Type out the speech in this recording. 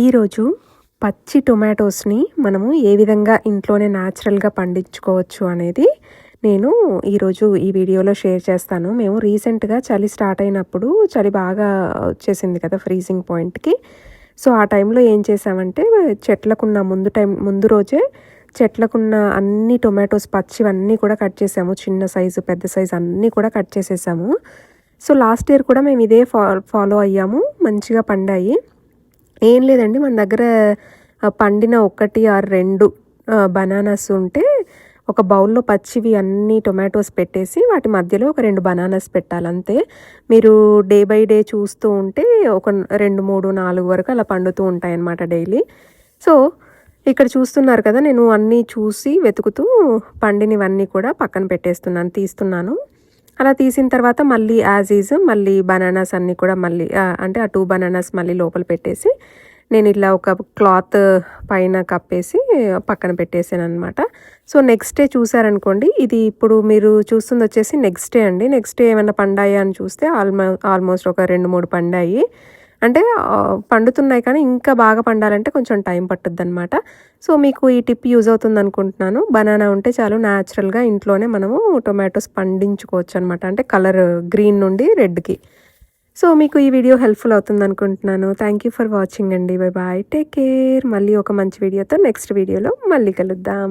ఈరోజు పచ్చి టొమాటోస్ని మనము ఏ విధంగా ఇంట్లోనే న్యాచురల్గా పండించుకోవచ్చు అనేది నేను ఈరోజు ఈ వీడియోలో షేర్ చేస్తాను. మేము రీసెంట్గా చలి స్టార్ట్ అయినప్పుడు చలి బాగా వచ్చేసింది కదా ఫ్రీజింగ్ పాయింట్కి. సో ఆ టైంలో ఏం చేసామంటే చెట్లకున్న ముందు టైం ముందు రోజే చెట్లకున్న అన్ని టొమాటోస్ పచ్చివన్నీ కూడా కట్ చేసాము. చిన్న సైజు పెద్ద సైజు అన్నీ కూడా కట్ చేసేసాము. సో లాస్ట్ ఇయర్ కూడా మేము ఇదే ఫా ఫాలో అయ్యాము. మంచిగా పండాయి. ఏం లేదండి మన దగ్గర పండిన ఒకటి ఆర్ రెండు బనానాస్ ఉంటే ఒక బౌల్లో పచ్చివి అన్ని టొమాటోస్ పెట్టేసి వాటి మధ్యలో ఒక రెండు బనానాస్ పెట్టాలంతే. మీరు డే బై డే చూస్తూ ఉంటే ఒక రెండు మూడు నాలుగు వరకు అలా పండుతూ ఉంటాయన్నమాట డైలీ. సో ఇక్కడ చూస్తున్నారు కదా నేను అన్నీ చూసి వెతుకుతూ పండినవన్నీ కూడా పక్కన పెట్టేస్తున్నాను తీస్తున్నాను. అలా తీసిన తర్వాత మళ్ళీ యాజ్ ఈజ్ మళ్ళీ బనానాస్ అన్నీ కూడా మళ్ళీ అంటే ఆ టూ బనానాస్ మళ్ళీ లోపల పెట్టేసి నేను ఇలా ఒక క్లాత్ పైన కప్పేసి పక్కన పెట్టేసాను అనమాట సో నెక్స్ట్ డే చూసారనుకోండి ఇది ఇప్పుడు మీరు చూస్తుంది వచ్చేసి నెక్స్ట్ డే అండి. నెక్స్ట్ డే ఏమైనా పండాయా అని చూస్తే ఆల్మో ఆల్మోస్ట్ ఒక రెండు మూడు పండాయి. అంటే పండుతున్నాయి కానీ ఇంకా బాగా పండాలంటే కొంచెం టైం పట్టుద్ది అనమాట సో మీకు ఈ టిప్ యూజ్ అవుతుంది అనుకుంటున్నాను బనానా ఉంటే చాలు న్యాచురల్గా ఇంట్లోనే మనము టొమాటోస్ పండించుకోవచ్చు అనమాట అంటే కలర్ గ్రీన్ నుండి రెడ్కి. సో మీకు ఈ వీడియో హెల్ప్ఫుల్ అవుతుంది అనుకుంటున్నాను థ్యాంక్ యూ ఫర్ వాచింగ్ అండి. Bye bye take care. మళ్ళీ ఒక మంచి వీడియోతో నెక్స్ట్ వీడియోలో మళ్ళీ కలుద్దాం.